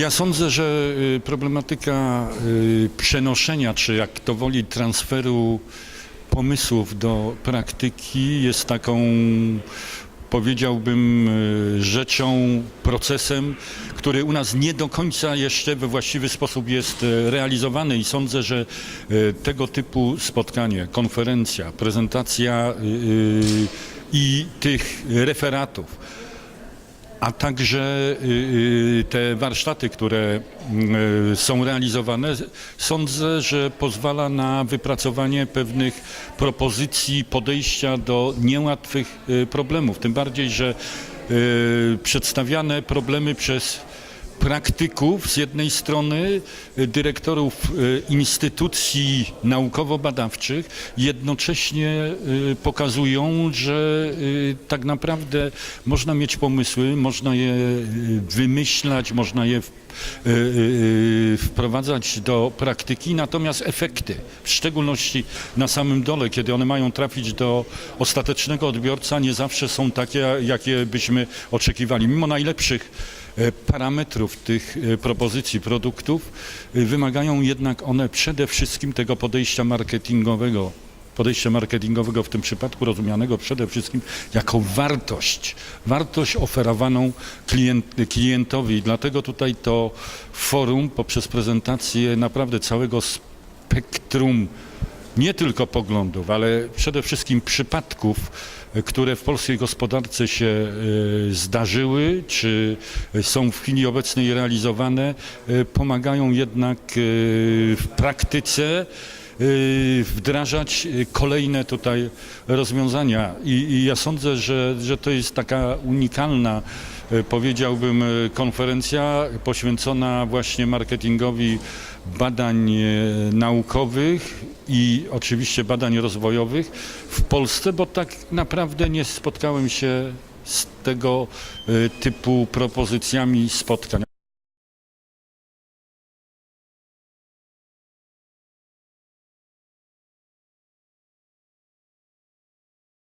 Ja sądzę, że y, problematyka y, przenoszenia, czy jak to woli, transferu pomysłów do praktyki jest taką, powiedziałbym, y, rzeczą, procesem, który u nas nie do końca jeszcze we właściwy sposób jest realizowany i sądzę, że tego typu spotkanie, konferencja, prezentacja i tych referatów, a także y, y, te warsztaty, które y, są realizowane, sądzę, że pozwala na wypracowanie pewnych propozycji podejścia do niełatwych problemów. Tym bardziej, że przedstawiane problemy przez praktyków z jednej strony, y, dyrektorów y, instytucji naukowo-badawczych jednocześnie y, pokazują, że tak naprawdę można mieć pomysły, można je wymyślać, można je wprowadzać do praktyki, natomiast efekty, w szczególności na samym dole, kiedy one mają trafić do ostatecznego odbiorca, nie zawsze są takie, jakie byśmy oczekiwali. Mimo najlepszych parametrów tych e, propozycji produktów e, wymagają jednak one przede wszystkim tego podejścia marketingowego. Podejścia marketingowego w tym przypadku rozumianego przede wszystkim jako wartość, wartość oferowaną klient, klientowi. Dlatego tutaj to forum poprzez prezentację naprawdę całego spektrum nie tylko poglądów, ale przede wszystkim przypadków, e, które w polskiej gospodarce się e, zdarzyły, czy są w chwili obecnej realizowane, e, pomagają jednak w praktyce wdrażać kolejne tutaj rozwiązania. I, i ja sądzę, że, że to jest taka unikalna, powiedziałbym, konferencja poświęcona właśnie marketingowi badań naukowych i oczywiście badań rozwojowych w Polsce, bo tak naprawdę nie spotkałem się z tego e, typu propozycjami spotkań.